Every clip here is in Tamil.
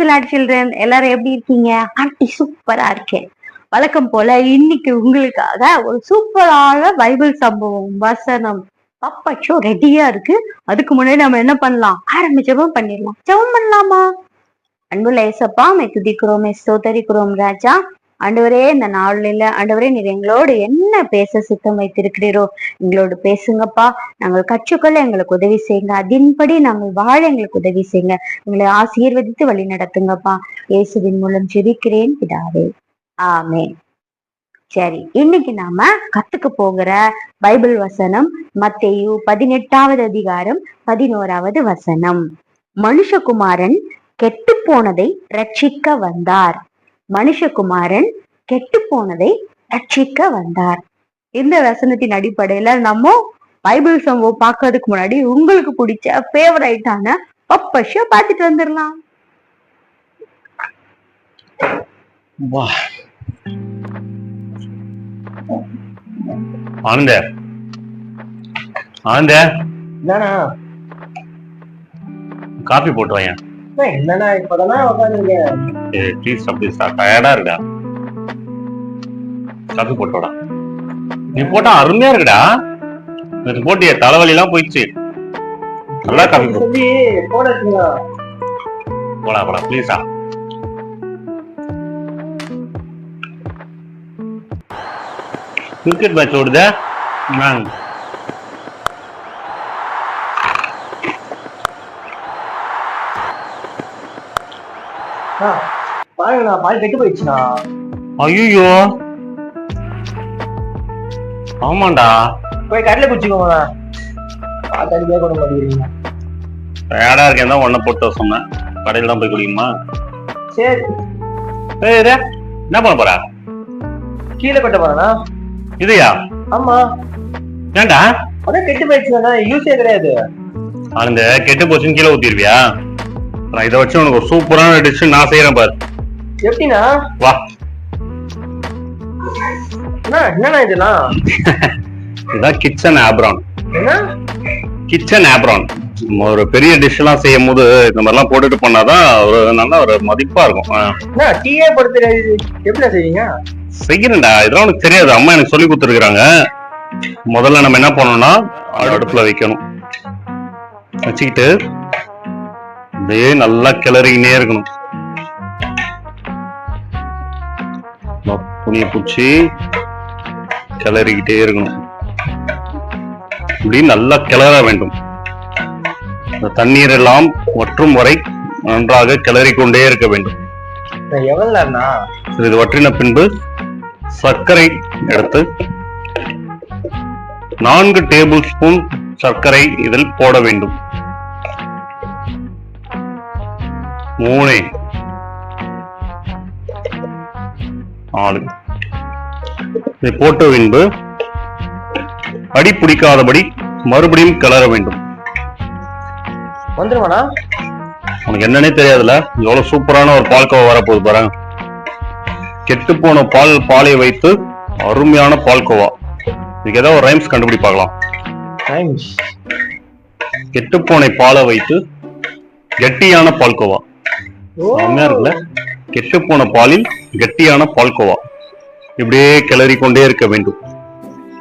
பிரைஸ் சில்ட்ரன் எல்லாரும் எப்படி இருக்கீங்க? ஆண்டி சூப்பரா இருக்கேன். வழக்கம் போல இன்னைக்கு உங்களுக்காக ஒரு சூப்பரான பைபிள் சம்பவம் வசனம் பப்பச்சோ ரெடியா இருக்கு. அதுக்கு முன்னாடி நம்ம என்ன பண்ணலாம்? ஆரம்பிச்சவும் பண்ணிடலாம். ஜெபம் பண்ணலாமா? அன்புள்ள ஏசப்பா மை துதிக்கிறோம் ஸ்தோத்தரிக்கிறோம் ராஜா. ஆண்டவரே இந்த நாளில ஆண்டவரே நீர் எங்களோடு என்ன பேச சித்தம் வைத்திருக்கிறீரோ எங்களோடு பேசுங்கப்பா. நாங்கள் கற்றுக்கொள்ள எங்களுக்கு உதவி செய்யுங்க. அதன்படி நாங்கள் வாழ எங்களுக்கு உதவி செய்யுங்க. எங்களை ஆசீர்வதித்து வழி நடத்துங்கப்பா. இயேசுவின் மூலம் ஜெபிக்கிறேன் பிதாவே. ஆமே சரி இன்னைக்கு நாம கத்துக்க போகிற பைபிள் வசனம் மத்தேயு பதினெட்டாவது அதிகாரம் பதினோராவது வசனம். மனுஷகுமாரன் கெட்டு போனதை ரட்சிக்க வந்தார். மனுஷகுமாரன் கெட்டு போனதை ரட்சிக்க வந்தார். இந்த வசனத்தின் அடிப்படையில நம்ம பைபிள் சம்பவம் பார்க்கறதுக்கு முன்னாடி உங்களுக்கு பிடிச்ச ஃபேவரைட்டான பப்பஷோ பார்த்துட்டு வந்துடலாம். வா. ஆனந்த. ஆனந்த. என்னண்ணா? காபி போட்டு வாயேன். என்னண்ணா இப்பதானே உட்காந்துருக்கேன் ஏய் ப்ளீஸ் அப்படி டயர்டா இருக்கா காபி போட்டு வாடா நீ போட்டா அருமையா இருக்குடா. நேத்து போட்டிய தலைவலி எல்லாம் போயிடுச்சு. நல்லா சொல்லி போட போடா போடா ப்ளீஸா கிரிக்கெட் மேட்ச் ஓடுதே? நான் பாருங்கண்ணா பால் கெட்டு போயிடுச்சுண்ணா ஐயோ ஆமாண்டா. போய் கடையில குடிச்சுக்கோங்கண்ணா பால் கடிக்கவே கொடுக்க மாட்டேங்கிறீங்க. டயர்டா இருக்கேன் தான் ஒன்ன போட்டு சொன்னேன். கடையில் தான் போய் குடிக்குமா சரி. ஏய். என்ன பண்ண போற? கீழே கொட்ட போறேண்ணா இதையா? ஆமா. ஏன்டா அதான் கெட்டு போயிடுச்சுண்ணா யூஸே கிடையாது. அந்த கெட்டு போச்சுன்னு கீழே ஊத்திருவியா நான் இதை வச்சு உனக்கு ஒரு சூப்பரான டிஷ் நான் செய்யறேன் பாரு. எப்படிண்ணா? வா. என்னண்ணா இதெல்லாம் இதுதான் கிச்சன் ஆப்ரான் என்ன? கிச்சன் ஆப்ரான் ஒரு பெரிய டிஷ் எல்லாம் செய்யும் போது இந்த மாதிரிலாம் போட்டுட்டு பண்ணாதான் ஒரு நல்ல ஒரு மதிப்பா இருக்கும். டீயே போட தெரியாது எப்படிண்ணா செய்வீங்க? செய்யறேன்டா. இதெல்லாம் உனக்கு தெரியாது. அம்மா எனக்கு சொல்லி கொடுத்துருக்காங்க முதல்ல நம்ம என்ன பண்ணணும்னா அடுப்புல வைக்கணும். வச்சுக்கிட்டு அப்படியே நல்லா கிளறிக்கினே இருக்கணும். துணியை பிடிச்சி கிளறிக்கிட்டே இருக்கணும். இப்படி நல்லா கிளற வேண்டும். இந்த தண்ணீர் எல்லாம் வற்றும் வரை நன்றாக கிளறிக்கொண்டே இருக்க வேண்டும். சிறிது வற்றின பின்பு சர்க்கரை எடுத்து நான்கு டேபிள் ஸ்பூன் சர்க்கரை இதில் போட வேண்டும். மூணு நாலு. இதை போட்ட பின்பு அடி பிடிக்காதபடி மறுபடியும் கிளற வேண்டும். வந்துருவாண்ணா உனக்கு என்னன்னே தெரியாதுல்ல எவ்வளவு சூப்பரான ஒரு பால்கோவா வரப்போகுது பாருங்க கெட்டு போன பால் பாலை வைத்து அருமையான பால்கோவா இதுக்கு ஏதாவது ஒரு ரைம்ஸ் கண்டுபிடி பார்க்கலாம் டைம்ஸ் கெட்டுப்போனை பாலை வைத்து கெட்டியான பால்கோவா இருக்குல்ல? கெட்டுப்போன பாலில் கெட்டியான பால்கோவா இப்படியே கிளறி கொண்டே இருக்க வேண்டும்.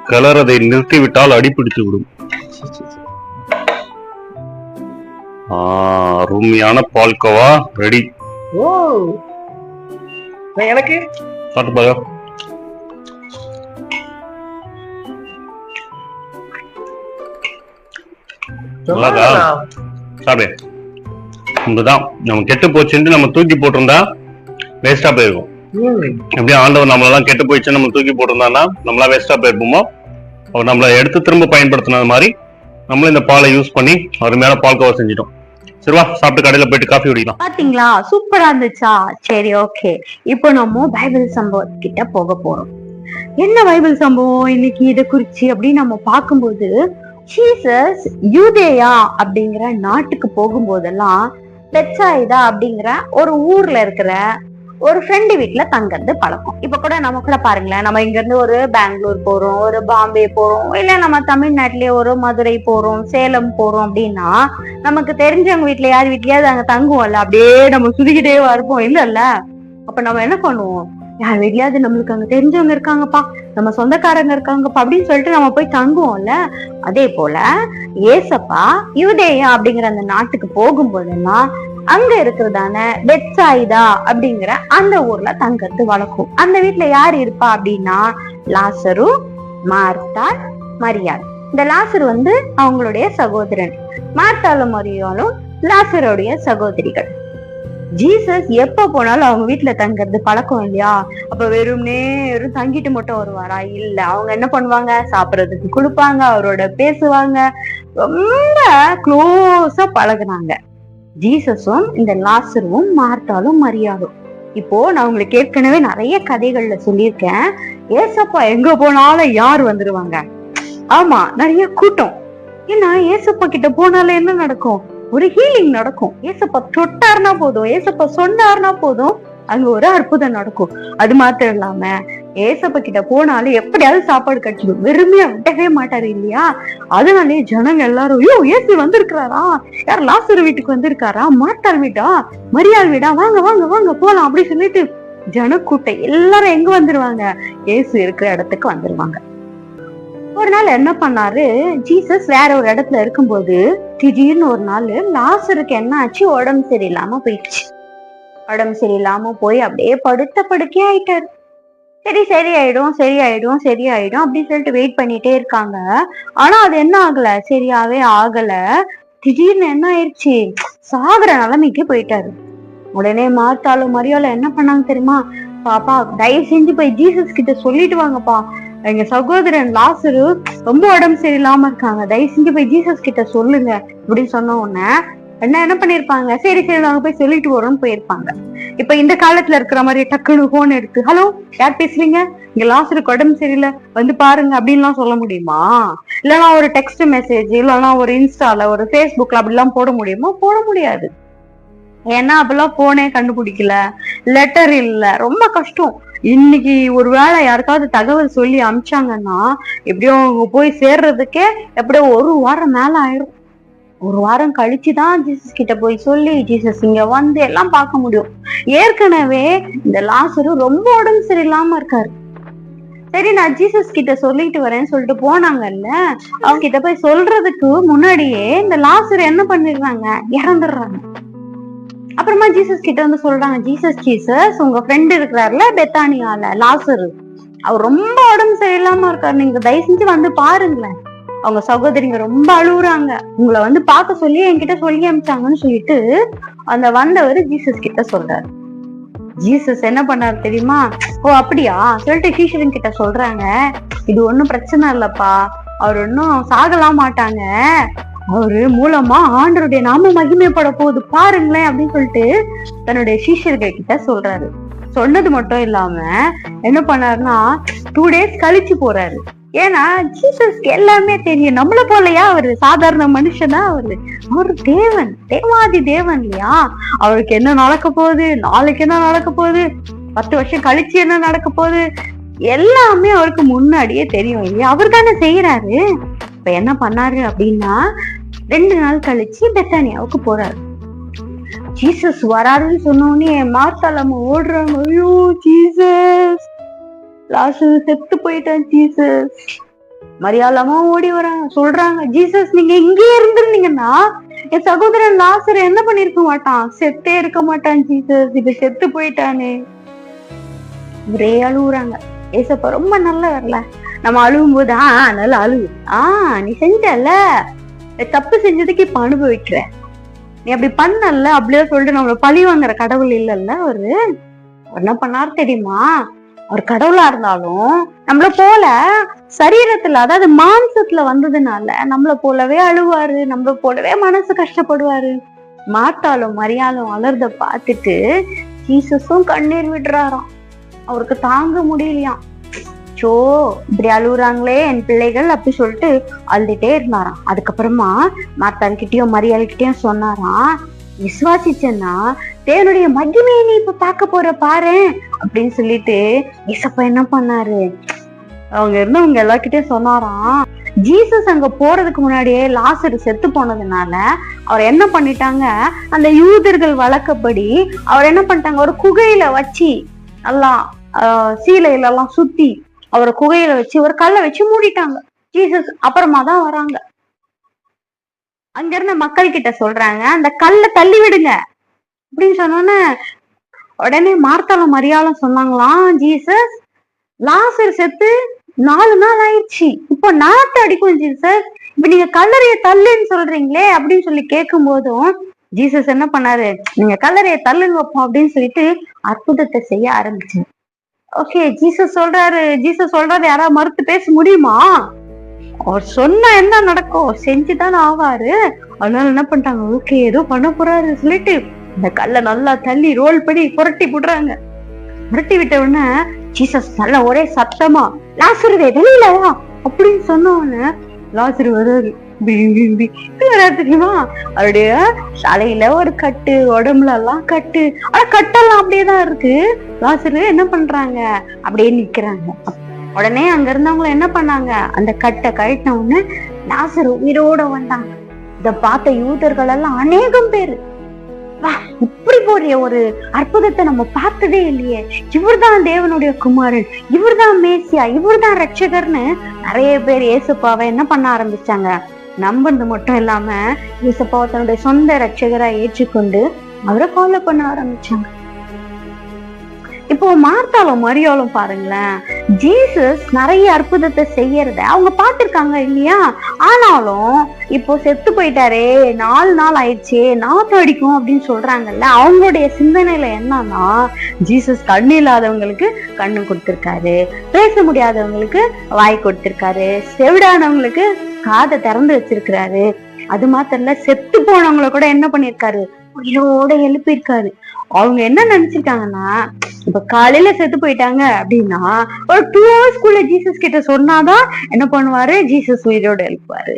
கிளறதை நிறுத்திவிட்டால் அடிப்பிடித்து விடும். அருமையான பால்கோவா ரெடி. எனக்கு? சாப்பிட்டு. சாப்பிடு. இதுதான் நம்ம கெட்டு போச்சுன்னு நம்ம தூக்கி போட்டிருந்தா வேஸ்டா போயிருக்கும். ம் ஆண்டவர் நம்மளெல்லாம் கெட்டு போயிடுச்சு நம்ம தூக்கி போட்டிருந்தான்னா நம்மளா வேஸ்டா போயிருப்போமோ? அவர் நம்மளை எடுத்து திரும்ப பயன்படுத்தினது மாதிரி நம்மளும் இந்த பாலை யூஸ் பண்ணி அருமையான கவர் செஞ்சிட்டோம். சரிவா சாப்பிட்டு கடையில போயிட்டு காஃபி குடிக்கலாம். பாத்தீங்களா? சூப்பரா இருந்துச்சா? சரி ஓகே இப்போ நம்ம பைபிள் சம்பவம் கிட்ட போக போறோம். என்ன பைபிள் சம்பவம்? இன்னைக்கு இதை குறிச்சு அப்படின்னு நம்ம பார்க்கும்போது ஜீசஸ் யூதேயா அப்படிங்கிற நாட்டுக்கு போகும்போதெல்லாம் பெட்சாயிதா அப்படிங்கிற ஒரு ஊர்ல இருக்கிற ஒரு ஃப்ரெண்டு வீட்ல தங்கறது பழக்கம். இப்ப கூட நம்ம கூட பாருங்களேன் நம்ம இங்க இருந்து ஒரு பெங்களூர் போறோம் ஒரு பாம்பே போறோம் இல்ல நம்ம தமிழ்நாட்டிலேயே ஒரு மதுரை போறோம் சேலம் போறோம் அப்படின்னா நமக்கு தெரிஞ்சவங்க வீட்டுல யார் வீட்லயாவது அங்க தங்குவோம்ல அப்படியே நம்ம சுதிக்கிட்டே இருப்போம். இல்லல்ல அப்ப நம்ம என்ன பண்ணுவோம்? யார் வீட்லயாவது நம்மளுக்கு அங்க தெரிஞ்சவங்க இருக்காங்கப்பா நம்ம சொந்தக்காரங்க இருக்காங்கப்பா அப்படின்னு சொல்லிட்டு நம்ம போய் தங்குவோம்ல. அதே போல ஏசப்பா யூதேயா அப்படிங்கிற அந்த நாட்டுக்கு போகும்போதெல்லாம் அங்க இருக்கிறதான பெட்சாயிதா அப்படிங்கிற அந்த ஊர்ல தங்கிறது வழக்கம். அந்த வீட்டுல யார் இருப்பா அப்படின்னா லாசரு மார்த்தால் மரியாள். இந்த லாசர் வந்து அவங்களுடைய சகோதரன். மார்த்தாலும் மரியாலும் லாசருடைய சகோதரிகள். ஜீசஸ் எப்ப போனாலும் அவங்க வீட்டுல தங்கறது பழக்கம் இல்லையா? அப்ப வெறும்னே வெறும் தங்கிட்டு மட்டும் வருவாரா? இல்ல அவங்க என்ன பண்ணுவாங்க? சாப்பிடறதுக்கு கொடுப்பாங்க அவரோட பேசுவாங்க. ரொம்ப க்ளோஸா பழகுனாங்க. ஜீசஸும் இந்த லாசருவும் மார்த்தாலும் மரியாதும். இப்போ நான் உங்களுக்கு ஏற்கனவே நிறைய கதைகள்ல சொல்லியிருக்கேன். ஏசப்பா எங்க போனாலும் யார் வந்துருவாங்க? ஆமா நிறைய கூட்டம். ஏன்னா ஏசப்பா கிட்ட போனாலே என்ன நடக்கும்? ஒரு ஹீலிங் நடக்கும். ஏசப்பா தொட்டாருனா போதும். ஏசப்பா சொன்னாருனா போதும். அங்க ஒரு அற்புதம் நடக்கும். அது மாத்திரம் இல்லாம ஏசப்ப கிட்ட போனாலும் எப்படியாவது சாப்பாடு கிடைச்சிடும். வெறுமையா விட்டவே மாட்டாரு இல்லையா? அதனாலே ஜனங்க எல்லாரும் ஐயோ ஏசு வந்திருக்கிறாரா? யார் லாசர் வீட்டுக்கு வந்திருக்காரா? மார்த்தாள் வீடா? மரியாள் வீடா? வாங்க வாங்க வாங்க போலாம் அப்படி சொல்லிட்டு ஜனக்கூட்டம் எல்லாரும் எங்க வந்துருவாங்க? ஏசு இருக்கிற இடத்துக்கு வந்துருவாங்க. ஒரு நாள் என்ன பண்ணாரு? ஜீசஸ் வேற ஒரு இடத்துல இருக்கும்போது திடீர்னு ஒரு நாள் லாசருக்கு என்ன ஆச்சு? உடம்பு சரியில்லாம போயிடுச்சு. உடம்பு சரியில்லாம போய் அப்படியே படுத்த படுக்கே ஆயிட்டாரு. சரி சரி ஆயிடும் சரி ஆயிடும் சரி ஆயிடும் அப்படின்னு சொல்லிட்டு வெயிட் பண்ணிட்டே இருக்காங்க. ஆனா அது என்ன ஆகல? சரியாவே ஆகல. திடீர்னு என்ன ஆயிடுச்சு சாகுற நிலைமைக்கு போயிட்டாரு. உடனே மாத்தாலும் மரியாதை என்ன பண்ணாங்க தெரியுமா? பாப்பா தயவு செஞ்சு போய் ஜீசஸ் கிட்ட சொல்லிட்டு வாங்கப்பா. எங்க சகோதரன் லாசரு ரொம்ப உடம்பு சரியில்லாம இருக்காங்க. தயவு செஞ்சு போய் ஜீசஸ் கிட்ட சொல்லுங்க அப்படின்னு சொன்ன உடனே என்ன என்ன பண்ணிருப்பாங்க? சரி சரி நாங்க போய் சொல்லிட்டு வரோம்னு போயிருப்பாங்க. இப்ப இந்த காலத்துல இருக்கிற மாதிரி டக்குனு போன் எடுத்து ஹலோ யார் பேசுறீங்க? இங்க லாசருக்கு உடம்பு சரியில்லை. வந்து பாருங்க அப்படின்லாம் சொல்ல முடியுமா? இல்லைன்னா ஒரு டெக்ஸ்ட் மெசேஜ் இல்லைன்னா ஒரு இன்ஸ்டால ஒரு ஃபேஸ்புக்ல அப்படிலாம் போட முடியுமா? போட முடியாது. ஏன்னா அப்பெல்லாம் போனே கண்டுபிடிக்கல. லெட்டர் இல்ல. ரொம்ப கஷ்டம். இன்னைக்கு ஒரு வேளை யாருக்காவது தகவல் சொல்லி அமிச்சாங்கன்னா எப்படியோ அவங்க போய் சேர்றதுக்கே எப்படியோ ஒரு வாரம் மேல ஆயிரும். ஒரு வாரம் கழிச்சு தான் ஜீசஸ் கிட்ட போய் சொல்லி ஜீசஸ் இங்க வந்து எல்லாம் பார்க்க முடியும். ஏற்கனவே இந்த லாசரு ரொம்ப உடம்பு சரியில்லாம இருக்காரு. சரி நான் ஜீசஸ் கிட்ட சொல்லிட்டு வரேன்னு சொல்லிட்டு போனாங்கல்ல அவங்க கிட்ட போய் சொல்றதுக்கு முன்னாடியே இந்த லாசர் என்ன பண்ணிடுறாங்க? இறந்துடுறாங்க. அப்புறமா ஜீசஸ் கிட்ட வந்து சொல்றாங்க ஜீசஸ் ஜீசஸ் உங்க ஃப்ரெண்ட் இருக்கிறாருல பெத்தானியால லாசரு. அவர் ரொம்ப உடம்பு சரியில்லாம இருக்காரு. நீங்க தயவு செஞ்சு வந்து பாருங்களேன். அவங்க சகோதரிங்க ரொம்ப அழுகுறாங்க உங்களை வந்து பார்க்க சொல்லி என்கிட்ட சொல்லி அமிச்சாங்கன்னு சொல்லிட்டு அந்த வந்தவர் ஜீசஸ் கிட்ட சொல்றாரு. ஜீசஸ் என்ன பண்ணாரு தெரியுமா? ஓ அப்படியா? சொல்லிட்டு டீச்சரின் கிட்ட சொல்றாங்க. இது ஒண்ணும் பிரச்சனை இல்லப்பா. அவர் ஒன்னும் சாகலாம் மாட்டாங்க. அவரு மூலமா ஆண்டருடைய நாம மகிமைப்பட போகுது பாருங்களேன் அப்படின்னு சொல்லிட்டு தன்னுடைய சீஷர்கள் கிட்ட சொல்றாரு. சொன்னது மட்டும் இல்லாம என்ன பண்ணாருன்னா டூ டேஸ் கழிச்சு போறாரு. ஏன்னா ஜீசஸ்க்கு எல்லாமே தெரியும். நம்மள போலயா அவரு? சாதாரண மனுஷனா அவரு? அவரு தேவன். தேவாதி தேவன் இல்லையா? அவருக்கு என்ன நடக்க போகுது? நாளைக்கு என்ன நடக்க போகுது? பத்து வருஷம் கழிச்சு என்ன நடக்க போகுது? எல்லாமே அவருக்கு முன்னாடியே தெரியும் இல்லையா? அவர் தானே செய்யறாரு இப்ப என்ன பண்ணாரு அப்படின்னா ரெண்டு நாள் கழிச்சு பெத்தானியாவுக்கு போறாரு. ஜீசஸ் வராருன்னு சொன்னோடனே மார்த்தாளம் ஓடுறாங்க. ஐயோ ஜீசஸ் லாஸ்ட் செத்து போயிட்டான் ஜீசஸ் மரியாதமா ஓடி வராங்க சொல்றாங்க ஜீசஸ் நீங்க இங்கேயே இருந்திருந்தீங்கன்னா என் சகோதரன் லாசர் என்ன பண்ணிருக்க மாட்டான்? செத்தே இருக்க மாட்டான் ஜீசஸ் இப்ப செத்து போயிட்டானே. ஒரே அழுவுறாங்க. ஏசப்பா ரொம்ப நல்ல வரல நம்ம அழுகும் போது ஆ நல்லா அழுகு ஆஹ் நீ செஞ்சல தப்பு செஞ்சதுக்கு இப்ப அனுபவிக்கிற. நீ அப்படி பண்ணல அப்படியே சொல்லிட்டு நம்மள பழி வாங்குற கடவுள் இல்லைல்ல அவரு. என்ன பண்ணார் தெரியுமா? அவர் கடவுளா இருந்தாலும் நம்மள போல சரீரத்துல அதாவது மாம்சத்துல வந்ததுனால நம்மள போலவே அழுவாரு நம்மள போலவே மனசு கஷ்டப்படுவாரு. மாத்தாலும் மரியாலும் அலர்த பார்த்துட்டு ஜீசஸும் கண்ணீர் விடுறாராம். அவருக்கு தாங்க முடியலையாம். சோ இப்படி அழுகுறாங்களே என் பிள்ளைகள் அப்படி சொல்லிட்டு அழுதுட்டே இருந்தாராம். அதுக்கப்புறமா மாத்தாள் கிட்டயும் மரியாதை சொன்னாராம் விசுவாசிச்சேன்னா தேவனுடைய மகிமையை நீ இப்ப பார்க்க போற பாரு அப்படின்னு சொல்லிட்டு ஏசப்பா என்ன பண்ணாரு? அவங்க இருந்தவங்க எல்லார்கிட்டயும் சொன்னாராம். ஜீசஸ் அங்க போறதுக்கு முன்னாடியே லாசர் செத்து போனதுனால அவர் என்ன பண்ணிட்டாங்க? அந்த யூதர்கள் வழக்கப்படி அவர் என்ன பண்ணிட்டாங்க? ஒரு குகையில வச்சு நல்லா சீலையில எல்லாம் சுத்தி அவரை குகையில வச்சு ஒரு கல்லை வச்சு மூடிட்டாங்க. ஜீசஸ் அப்புறமா தான் வராங்க. அங்க இருந்த மக்கள் கிட்ட சொல்றாங்க அந்த கல்லை தள்ளி விடுங்க அப்படின்னு சொன்னோன்னே உடனே மார்த்தாலும் மரியாளும் சொன்னாங்களாம் ஜீசஸ் லாசர் செத்து நாலு நாள் ஆயிடுச்சு. இப்போ நாட்டு அடிக்கும் ஜீசஸ். இப்ப நீங்க கல்லறைய தள்ளுன்னு சொல்றீங்களே அப்படின்னு சொல்லி கேட்கும் போதும் ஜீசஸ் என்ன பண்ணாரு? நீங்க கல்லறைய தள்ளுன்னு வைப்போம் அப்படின்னு சொல்லிட்டு அற்புதத்தை செய்ய ஆரம்பிச்சு. ஓகே ஜீசஸ் சொல்றாரு ஜீசஸ் சொல்றாரு யாராவது மறுத்து பேச முடியுமா? அவர் சொன்னா என்ன நடக்கும்? செஞ்சுதானே ஆவாரு. அதனால என்ன பண்ணிட்டாங்க? ஓகே ஏதோ பண்ண போறாரு சொல்லிட்டு அந்த கல்லை நல்லா தள்ளி ரோல் பண்ணி புரட்டி போடுறாங்க. புரட்டி விட்ட உடனே ஜீசஸ் நல்ல ஒரே சத்தமா லாசுருவே வெளியில வா அப்படின்னு சொன்னோன்னு லாசுரு லாசரு தெரியுமா? அவருடைய தலையில ஒரு கட்டு உடம்புல எல்லாம் கட்டு ஆனா கட்டெல்லாம் அப்படியேதான் இருக்கு. லாசரு என்ன பண்றாங்க? அப்படியே நிக்கிறாங்க. உடனே அங்க இருந்தவங்க என்ன பண்ணாங்க? அந்த கட்டை கழட்டின உடனே லாசரு உயிரோட வந்தாங்க இத பார்த்த யூதர்கள் எல்லாம் அநேகம் பேரு. இப்படி போறிய ஒரு அற்புதத்தை நம்ம பார்த்ததே இல்லையே. இவர்தான் தேவனுடைய குமாரன் இவர்தான் மேசியா இவர்தான் ரட்சகர்னு நிறைய பேர் ஏசுப்பாவை என்ன பண்ண ஆரம்பிச்சாங்க? நம்புறது மட்டும் இல்லாம ஏசப்பாவை தன்னுடைய சொந்த ரட்சகரா ஏற்றுக்கொண்டு அவரை ஃபாலோ பண்ண ஆரம்பிச்சாங்க. இப்போ மார்த்தாலும் மரியாலும் பாருங்களேன். ஜீசஸ் நிறைய அற்புதத்தை செய்யறத அவங்க பார்த்திருக்காங்க இல்லையா? ஆனாலும் இப்போ செத்து போயிட்டாரே நாலு நாள் ஆயிடுச்சே நாத்து அடிக்கும் அப்படின்னு சொல்றாங்கல்ல அவங்களுடைய சிந்தனையில என்னன்னா ஜீசஸ் கண்ணு இல்லாதவங்களுக்கு கண்ணு கொடுத்துருக்காரு பேச முடியாதவங்களுக்கு வாய் கொடுத்துருக்காரு செவிடானவங்களுக்கு காதை திறந்து வச்சிருக்கிறாரு. அது மாத்திரம் இல்ல செத்து போனவங்களை கூட என்ன பண்ணிருக்காரு உயிரோட எழுப்பியிருக்காரு. அவங்க என்ன நினைச்சிருக்காங்கன்னா இப்ப காலையில செத்து போயிட்டாங்க அப்படின்னா ஒரு டூ ஹவர்ஸ்க்குள்ள ஜீசஸ் கிட்ட சொன்னாதான் என்ன பண்ணுவாரு? ஜீசஸ் உயிரோட எழுப்புவாரு.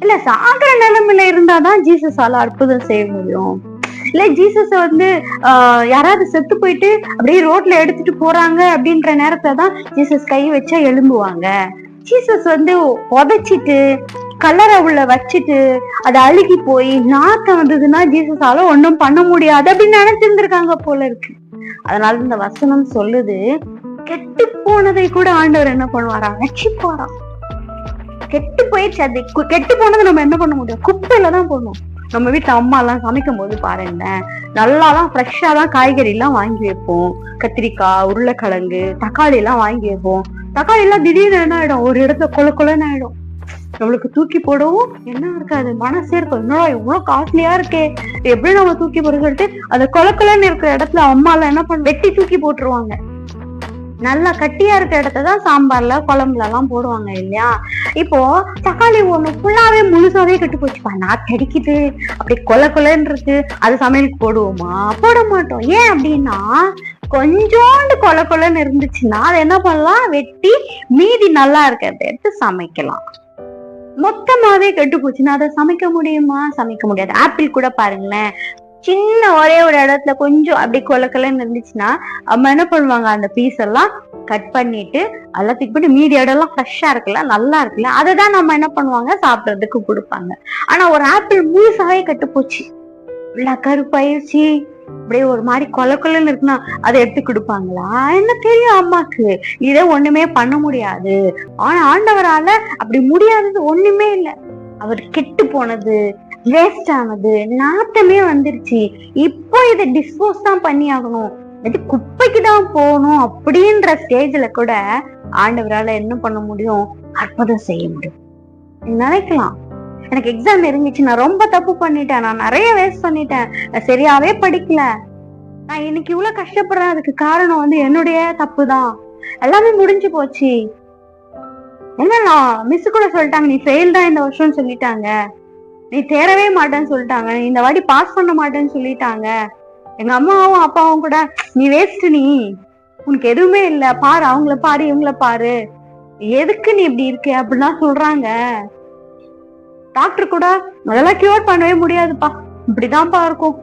இல்ல சாகிற நிலைமையில இருந்தாதான் ஜீசஸால அற்புதம் செய்ய முடியும். இல்ல ஜீசஸ் வந்து ஆஹ் யாராவது செத்து போயிட்டு அப்படியே ரோட்ல எடுத்துட்டு போறாங்க அப்படின்ற நேரத்துல தான் ஜீசஸ் கை வச்சா எழும்புவாங்க. ஜீசஸ் வந்து உதைச்சிட்டு கல்லறை உள்ள வச்சுட்டு அது அழுகி போய் நாத்தம் வந்ததுன்னா ஜீசஸால ஒன்றும் பண்ண முடியாது அப்படின்னு நினைச்சிருந்திருக்காங்க போல இருக்கு. அதனால இந்த வசனம் சொல்லுது கெட்டு போனதை கூட ஆண்டவர் என்ன பண்ணுவாராம் ரட்சிப்பாராம். கெட்டு போயிடுச்சு அது கெட்டு போனதை நம்ம என்ன பண்ண முடியும்? குப்பையில தான் போடணும். நம்ம வீட்டு அம்மா எல்லாம் சமைக்கும் போது பாருங்க நல்லாலாம் ஃப்ரெஷ்ஷா தான் காய்கறி எல்லாம் வாங்கி வைப்போம். கத்திரிக்காய் உருளைக்கிழங்கு தக்காளி எல்லாம் வாங்கி வைப்போம். தக்காளி எல்லாம் திடீர்னு என்ன ஆயிடும்? ஒரு இடத்துல கொல கொலன்னு ஆயிடும். நம்மளுக்கு தூக்கி போடவும் என்ன இருக்காது மனசே இருக்கும் என்னடா இவ்வளவு காஸ்ட்லியா இருக்கே. எப்படி நம்ம தூக்கி போட சொல்லிட்டு அந்த கொல இருக்கிற இடத்துல அம்மா எல்லாம் என்ன பண்ண வெட்டி தூக்கி போட்டுருவாங்க. நல்லா கட்டியா இருக்கிற இடத்த தான் சாம்பார்ல குழம்புல எல்லாம் போடுவாங்க இல்லையா? இப்போ தக்காளி ஒண்ணு ஃபுல்லாவே முழுசாவே கெட்டு போச்சுப்பா நான் கடிக்குது. அப்படி கொல கொலைன்னு இருக்கு. அது சமையலுக்கு போடுவோமா? போட மாட்டோம். ஏன் அப்படின்னா கொஞ்சோண்டு கொல கொலன்னு இருந்துச்சுன்னா அதை என்ன பண்ணலாம்? வெட்டி மீதி நல்லா இருக்கிறத எடுத்து சமைக்கலாம். மொத்தமாவே கெட்டு போச்சுன்னா அதை சமைக்க முடியுமா? சமைக்க முடியாது. ஆப்பிள் கூட பாருங்களேன். சின்ன ஒரே ஒரு இடத்துல கொஞ்சம் அப்படி கொலக்கலன்னு இருந்துச்சுன்னா அம்மா என்ன பண்ணுவாங்க? அந்த பீஸ் எல்லாம் கட் பண்ணிட்டு எல்லாத்துக்கு போட்டு மீதி இடம்லாம் ஃப்ரெஷ்ஷா இருக்குல்ல நல்லா இருக்குல்ல அதை தான் நம்ம என்ன பண்ணுவாங்க? சாப்பிட்றதுக்கு கொடுப்பாங்க. ஆனா ஒரு ஆப்பிள் முழுசாவே கெட்டு போச்சு கருப்பாயிருச்சு. அப்படியே ஒரு மாதிரி கொல கொலன்னு இருக்குன்னா அதை எடுத்து கொடுப்பாங்களா? என்ன தெரியும் அம்மாக்கு? இதை ஒண்ணுமே பண்ண முடியாது. ஆனா ஆண்டவரால அப்படி முடியாதது ஒண்ணுமே இல்லை. அவர் கெட்டு போனது வேஸ்ட் ஆனது நாத்தமே வந்துருச்சு. இப்போ இதை டிஸ்போஸ் தான் பண்ணி ஆகணும். இது குப்பைக்கு தான் போகணும் அப்படின்ற ஸ்டேஜ்ல கூட ஆண்டவரால என்ன பண்ண முடியும்? அற்புதம் செய்ய முடியும். நினைக்கலாம். எனக்கு எக்ஸாம் இருந்துச்சு. நான் ரொம்ப தப்பு பண்ணிட்டேன். நான் நிறைய வேஸ்ட் பண்ணிட்டேன். சரியாவே படிக்கல. நான் இன்னைக்கு இவ்வளவு கஷ்டப்படுறேன். அதுக்கு காரணம் வந்து என்னுடைய தப்பு தான் எல்லாமே முடிஞ்சு போச்சு. என்ன மிஸ் கூட சொல்லிட்டாங்க. நீ ஃபெயில் தான் இந்த வருஷம் சொல்லிட்டாங்க. நீ தேரவே மாட்டேன்னு சொல்லிட்டாங்க. நீ இந்த வாட்டி பாஸ் பண்ண மாட்டேன்னு சொல்லிட்டாங்க. எங்க அம்மாவும் அப்பாவும் கூட நீ வேஸ்ட் நீ. உனக்கு எதுவுமே இல்ல. பாரு அவங்கள பாரு இவங்கள பாரு. எதுக்கு நீ இப்படி இருக்க? அப்படிலாம் சொல்றாங்க. டாக்டர் கூட முதல்ல கியூர் பண்ணவே முடியாதுப்பா. இப்படிதான்ப்பா இருக்கும்.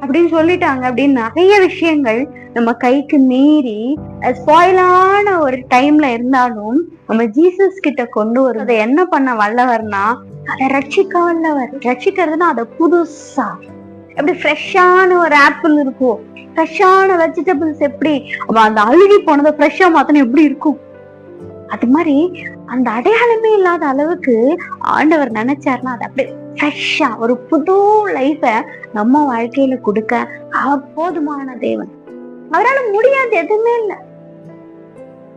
அப்படின்னு சொல்லிட்டாங்க. அப்படின்னு நிறைய விஷயங்கள் நம்ம கைக்கு மீறி ஸ்பாயிலான ஒரு டைம்ல இருந்தாலும் நம்ம ஜீசஸ் கிட்ட கொண்டு வரும் என்ன பண்ண வல்லவர்னா அதை ரட்சிக்க வல்லவர். ரட்சிக்கிறதுனா அதை புதுசா. எப்படி ஃப்ரெஷ்ஷான ஒரு ஆப்பிள் இருக்கும். ஃப்ரெஷ்ஷான வெஜிடபிள்ஸ் எப்படி? அந்த அழுகி போனதை ஃப்ரெஷ்ஷா மாத்தணும் எப்படி இருக்கும்? அது மாதிரி அந்த அடையாளமே இல்லாத அளவுக்கு ஆண்டவர் நினைச்சாருன்னா அது அப்படியே ஃப்ரெஷ்ஷா ஒரு புது லைஃப நம்ம வாழ்க்கையில கொடுக்க அவர் போதுமான தேவன். அவரால் முடியாது எதுவுமே இல்லை.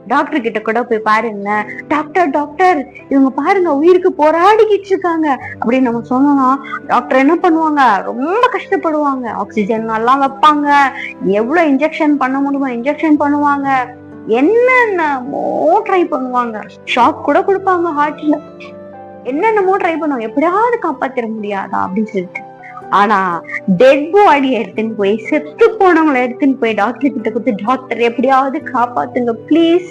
டாக்டர் கிட்ட கூட போய் பாருங்க டாக்டர் டாக்டர் இவங்க பாருங்க உயிருக்கு போராடிக்கிட்டு இருக்காங்க. அப்படின்னு நம்ம சொன்னோம்னா டாக்டர் என்ன பண்ணுவாங்க? ரொம்ப கஷ்டப்படுவாங்க. ஆக்சிஜன் எல்லாம் வைப்பாங்க. எவ்வளவு இன்ஜெக்ஷன் பண்ண முடியுமோ இன்ஜெக்ஷன் பண்ணுவாங்க. என்னென்னமோ ட்ரை பண்ணுவாங்க. ஷாக் கூட கொடுப்பாங்க ஹார்ட்ல என்னென்னமோ ட்ரை பண்ணுவாங்க. எப்படியாவது காப்பாத்திட முடியாதா அப்படின்னு சொல்லிட்டு. ஆனா டெட் பாடி எடுத்துன்னு போய் செத்து போனவங்களை எடுத்துன்னு போய் டாக்டர் கிட்ட கொடுத்து டாக்டர் எப்படியாவது காப்பாத்துங்க ப்ளீஸ்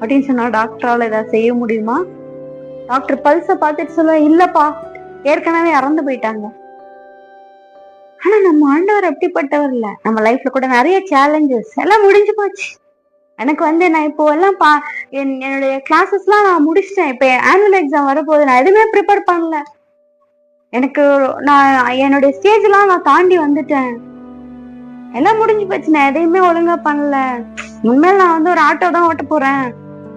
அப்படின்னு சொன்னா டாக்டரால ஏதாவது செய்ய முடியுமா? டாக்டர் பல்ஸ பார்த்துட்டு சொல்ல இல்லப்பா ஏற்கனவே இறந்து போயிட்டாங்க. ஆனா நம்ம ஆண்டவர் அப்படிப்பட்டவர் இல்ல. நம்ம லைஃப்ல கூட நிறைய சேலஞ்சஸ் எல்லாம் முடிஞ்சு போச்சு. எனக்கு வந்து நான் இப்போ எல்லாம் பா என் என்னுடைய கிளாஸஸ்லாம் நான் முடிச்சிட்டேன். இப்போ ஆனுவல் எக்ஸாம் வரப்போகுது. நான் எதுவுமே ப்ரிப்பேர் பண்ணல. எனக்கு நான் என்னுடைய ஸ்டேஜ்லாம் நான் தாண்டி வந்துட்டேன். எல்லாம் முடிஞ்சு போச்சு. நான் எதையுமே ஒழுங்கா பண்ணல. இனிமேல் நான் வந்து ஒரு ஆட்டோ தான் ஓட்ட போறேன்.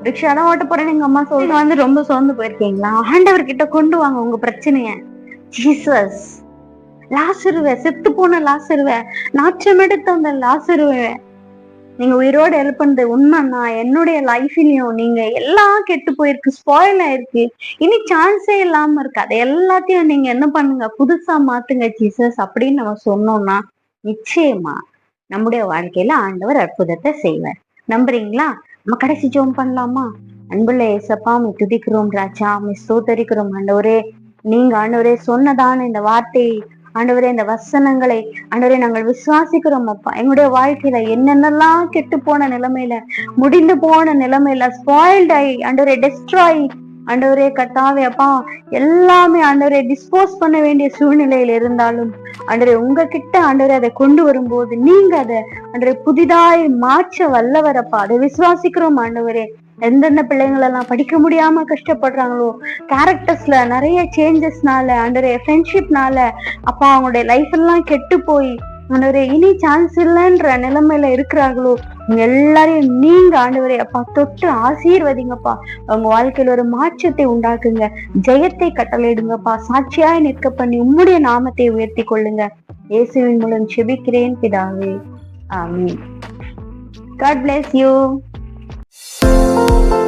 ரிக்ஷா தான் ஓட்ட போறேன்னு எங்க அம்மா சொல்லிட்டு வந்து ரொம்ப சோர்ந்து போயிருக்கீங்களா? ஆண்டவர் கிட்ட கொண்டு வாங்க உங்க பிரச்சனைய. ஜீசஸ் லாசருவ செத்து போன லாசருவ. நாச்சம் எடுத்து அந்த லாசருவ. நீங்க உயிரோட ஹெல்ப் பண்ணது உண்மைன்னா என்னுடைய லைஃப்லயும் நீங்க எல்லாம் கெட்டு போயிருக்கு ஸ்பாயில் ஆயிருக்கு. இனி சான்ஸே இல்லாம இருக்கு. அதை எல்லாத்தையும் நீங்க என்ன பண்ணுங்க? புதுசா மாத்துங்க ஜீசஸ் அப்படின்னு நம்ம சொன்னோம்னா நிச்சயமா நம்முடைய வாழ்க்கையில ஆண்டவர் அற்புதத்தை செய்வார். நம்புறீங்களா? நம்ம கடைசி ஜோம் பண்ணலாமா? அன்புள்ள ஏசப்பா மீ துதிக்கிறோம் ராஜா மீ சோதரிக்கிறோம் ஆண்டவரே. நீங்க ஆண்டவரே சொன்னதான இந்த வார்த்தை ஆண்டவரே இந்த வசனங்களை ஆண்டவரே நாங்கள் விசுவாசிக்கிறோம் அப்பா. எங்களுடைய வாழ்க்கையில என்னென்னலாம் கெட்டு போன நிலைமையில முடிந்து போன நிலைமையில ஸ்பாயில்ட் ஆகி ஆண்டவரே டெஸ்ட்ராய் ஆண்டவரே கட்டாவே அப்பா எல்லாமே ஆண்டவரே டிஸ்போஸ் பண்ண வேண்டிய சூழ்நிலையில் இருந்தாலும் ஆண்டவரே உங்ககிட்ட ஆண்டவரே அதை கொண்டு வரும்போது நீங்க அதை ஆண்டவரே புதிதாய் மாற்ற வல்லவரப்பா அதை விசுவாசிக்கிறோம் ஆண்டவரே. எந்தெந்த பிள்ளைங்களை எல்லாம் படிக்க முடியாம கஷ்டப்படுறாங்களோ கேரக்டர்ஸ்ல நிறைய சேஞ்சஸ்னால அண்டர் ஃப்ரெண்ட்ஷிப்னால அப்பா அவங்களுடைய லைஃப் எல்லாம் கெட்டு போய் ஆண்டவரே இனி சான்ஸ் இல்லைன்ற நிலைமையில இருக்கிறாங்களோ எல்லாரையும் நீங்க ஆண்டவரே அப்பா தொட்டு ஆசீர்வதிங்கப்பா. அவங்க வாழ்க்கையில ஒரு மாற்றத்தை உண்டாக்குங்க. ஜெயத்தை கட்டளையிடுங்கப்பா. சாட்சியாய் நிற்க பண்ணி உம்முடைய நாமத்தை உயர்த்தி கொள்ளுங்க. இயேசுவின் மூலம் செபிக்கிறேன் பிதாவே. ஆமீன். God Thank you.